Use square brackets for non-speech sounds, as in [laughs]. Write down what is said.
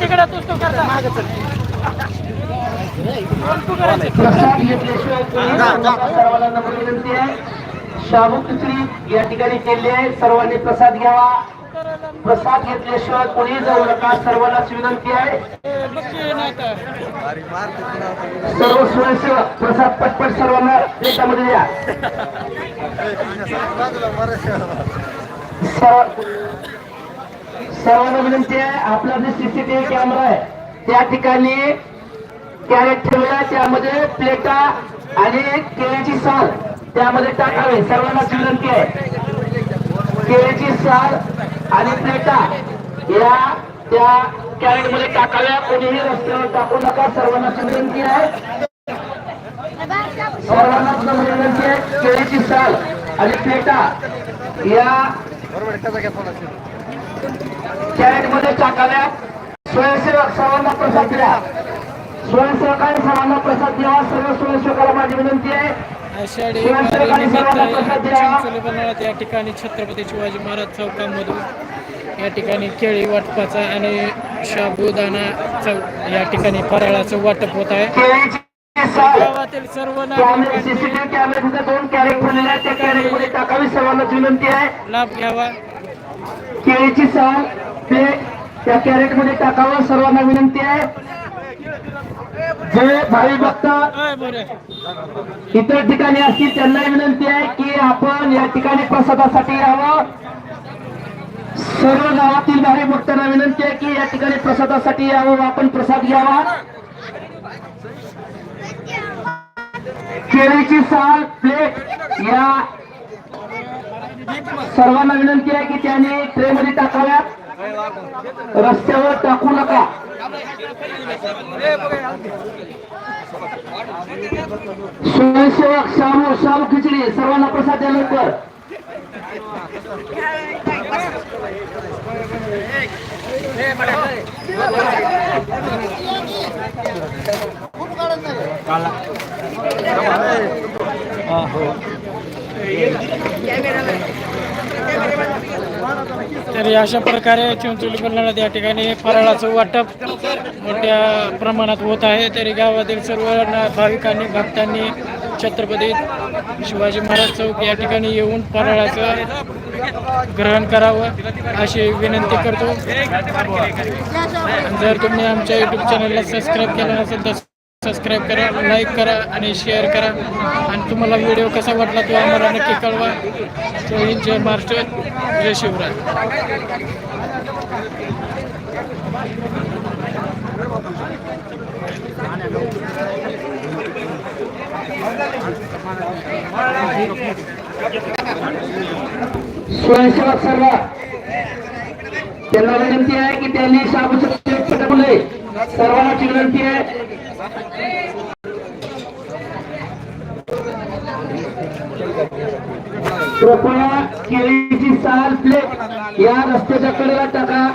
तिकडे तूच तो करता शाहू खिचडी या ठिकाणी केली आहे. सर्वांनी प्रसाद घ्यावा. प्रसाद घेतल्याशिवाय कोणी जाऊ नका. सर्वांनाच विनंती आहे. सर्व स्वयंसेवक प्रसाद पटपट सर्वांना देशामध्ये द्या. [laughs] सर्वांना विनंती आहे आपला जे सीसीटीव्ही कॅमेरा आहे त्या ठिकाणी कॅरेट ठेवला त्यामध्ये प्लेटा आणि केळीची साल त्यामध्ये टाकावे. सर्वांनाच विनंती आहे. केळीची साल आणि प्लेटा या त्या कॅरेटमध्ये टाकाव्या. कोणीही रस्त्यावर टाकू नका. सर्वांना विनंती आहे. सर्वांनाच विनंती आहे. केळीची साल आणि प्लेटा या स्वयंसेवक सर्वांना प्रसाद द्या. स्वयंसेवकांनी सर्वांना प्रसाद द्यावा. सर्व स्वयंसेवकाला माझी विनंती आहे. आषाढी या ठिकाणी छत्रपती शिवाजी महाराज चौकामधून या ठिकाणी केळी वाटपाचा आणि शाबुदाना चौक या ठिकाणी फराळाचं वाटप होत आहे. गावातील सर्व नागरिकांनी आहे. लाभ घ्यावा. केळीची साल ते त्या कॅरेटमध्ये टाकावं सर्वांना विनंती आहे. जे भावी भक्त. इतर ठिकाणी असतील त्यांनाही विनंती आहे की आपण या ठिकाणी प्रसादासाठी यावं. सर्व गावातील भावी भक्तांना विनंती आहे की या ठिकाणी प्रसादासाठी यावं आपण प्रसाद घ्यावा. केळीची साल प्लेट या. सर्वांना विनंती आहे की त्यांनी ट्रे मध्ये टाकाव्यात. रस्त्यावर टाकू नका. स्वयंसेवक शामू शाहू खिचडी सर्वांना प्रसाद द्या लवकर. कॅमेरा तर अशा प्रकारे चिंचोली कल्याणात या ठिकाणी फराळाचं वाटप मोठ्या प्रमाणात होत आहे. तरी गावातील सर्व भाविकांनी भक्तांनी छत्रपती शिवाजी महाराज चौक या ठिकाणी येऊन फराळाचं ग्रहण करावं अशी विनंती करतो. जर तुम्ही आमच्या यूट्यूब चॅनलला सबस्क्राईब केलं नसेल तर सबस्क्राईब करा लाईक करा आणि शेअर करा. आणि तुम्हाला व्हिडिओ कसा वाटला तो आम्हाला नक्की कळवा. जय हिंद जय महाराष्ट्र जय शिवराज स्वयंसेवक सर्व त्यांना विनंती आहे की त्यांनी शाबूचे पटवले सर्वांची विनंती आहे. कृपया केळीची साल प्लेट या रस्त्याच्या कडेला टाका.